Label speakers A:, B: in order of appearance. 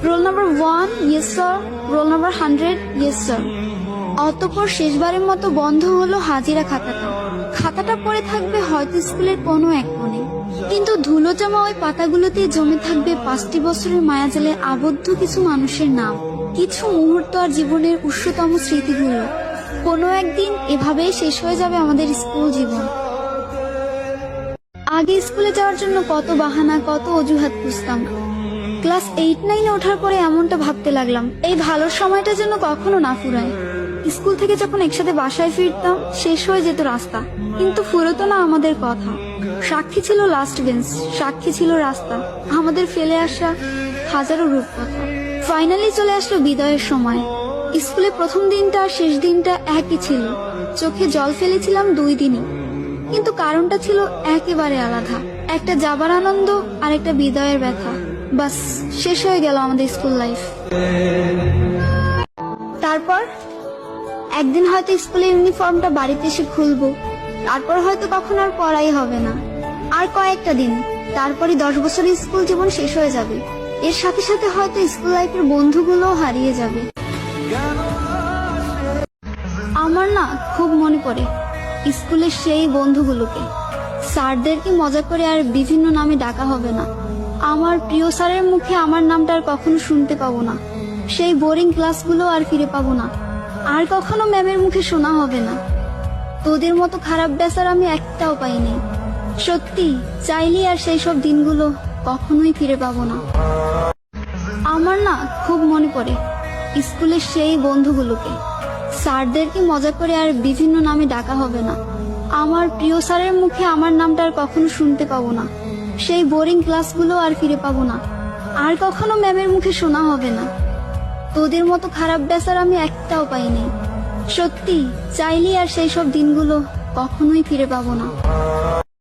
A: Roll number one yes sir roll number hundred yes sir অতপর শেষবারের মতো বন্ধ হলো হাজিরা খাতাটা। খাতাটা পড়ে থাকবে হয়তো স্কুলের কোনো এক কোণে। কিন্তু ধুলো জমা ওই পাতাগুলোতে জমে থাকবে পাঁচটি বছরের মায়াজালে আবদ্ধ কিছু মানুষের নাম। কিছু মুহূর্ত আর জীবনের উচ্চতম স্মৃতিগুলো। কোনো একদিন এভাবেই শেষ হয়ে যাবে আমাদের স্কুল জীবন। আগে স্কুলে যাওয়ার জন্য কত বাহানা, কত অজুহাত খুঁজতাম। ক্লাস এইট, নাইনে ওঠার পরে এমনটা ভাবতে লাগলাম, এই ভালো সময়টা যেন কখনো না ফুরায় স্কুল থেকে যখন একসাথে বাসায় ফিরতাম, শেষ হয়ে যেত রাস্তা। কিন্তু ফুরতো না আমাদের কথা। সাক্ষী ছিল লাস্ট বেঞ্চ সাক্ষী ছিল রাস্তা। আমাদের ফেলে আসা হাজারো রূপকথা। ফাইনালি চলে আসলো বিদায়ের সময়। স্কুলে প্রথম দিনটা আর শেষ দিনটা একই ছিল। চোখে জল ফেলেছিলাম দুই দিনই। কিন্তু কারণটা ছিল একেবারে আলাদা। একটা যাবার আনন্দ আর একটা বিদায়ের ব্যথা। বাস, শেষ হয়ে গেল আমাদের স্কুল লাইফ। তারপর? একদিন হয়তো স্কুলের ইউনিফর্মটা বাড়িতে এসে খুলবো। তারপর হয়তো কখন আর পড়াই হবে না। আর কয়েকটা দিন। তারপরে দশ বছরের স্কুল জীবন শেষ হয়ে যাবে। এর সাথে সাথে হয়তো স্কুল লাইফের বন্ধুগুলোও হারিয়ে যাবে। আমার না খুব মনে পড়ে স্কুলের সেই বন্ধুগুলোকে। স্যারদেরকে মজা করে আর বিভিন্ন নামে ডাকা হবে না। আমার প্রিয় স্যারের মুখে আমার নামটা আর কখনো শুনতে পাবো না। সেই বোরিং ক্লাসগুলো আর ফিরে পাবো না। আর কখনো ম্যামের মুখে শোনা হবে না। তোদের মতো খারাপ বেচার আমি একটাও পাইনি। সত্যি, চাইলে আর সেই সব দিনগুলো কখনোই ফিরে পাবো না। আমার না খুব মনে পড়ে স্কুলের সেই বন্ধুগুলোকে। স্যারদেরকে মজা করে আর বিভিন্ন নামে ডাকা হবে না। আমার প্রিয় স্যারের মুখে আমার নামটা আর কখনো শুনতে পাবো না। সেই বোরিং ক্লাসগুলো আর ফিরে পাবো না। আর কখনো ম্যামের মুখে শোনা হবে না। তোদের মতো খারাপ বেচার আমি একটাও পাইনি। সত্যি চাইলে আর সেই সব দিনগুলো কখনোই ফিরে পাবো না।